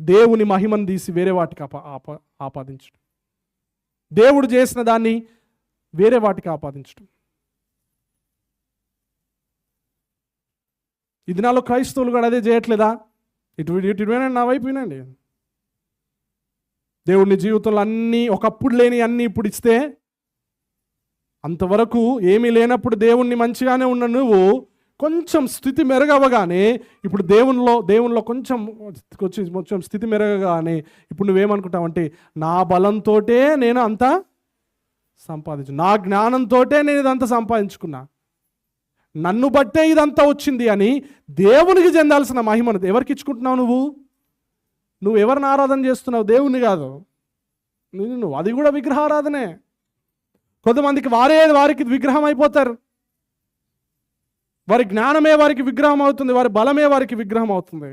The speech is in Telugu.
దేవుని మహిమను తీసి వేరే వాటికి ఆప ఆప ఆపాదించడం. దేవుడు చేసిన దాన్ని వేరే వాటికి ఆపాదించడం. ఈ దినాల్లో క్రైస్తవులు కూడా అదే చేయట్లేదా? ఇటు ఇటు వినండి నా వైపు వినండి. దేవుడిని జీవితంలో అన్నీ ఒకప్పుడు లేని అన్నీ ఇప్పుడు ఇస్తే అంతవరకు ఏమీ లేనప్పుడు దేవుణ్ణి మంచిగానే ఉన్న నువ్వు కొంచెం స్థితి మెరుగవగానే ఇప్పుడు దేవునిలో దేవునిలో కొంచెం వచ్చి కొంచెం స్థితి మెరగగానే ఇప్పుడు నువ్వేమనుకుంటావంటే నా బలంతోటే నేను అంతా సంపాదించు నా జ్ఞానంతోటే నేను ఇదంతా సంపాదించుకున్నా. నన్ను బట్టే ఇదంతా వచ్చింది అని దేవునికి చెందాల్సిన మహిమను ఎవరికి ఇచ్చుకుంటున్నావు నువ్వు? నువ్వు ఎవరిని ఆరాధన చేస్తున్నావు? దేవుని కాదు. నేను నువ్వు అది కూడా విగ్రహారాధనే. కొంతమందికి వారే వారికి విగ్రహం అయిపోతారు. వారి జ్ఞానమే వారికి విగ్రహం అవుతుంది వారి బలమే వారికి విగ్రహం అవుతుంది.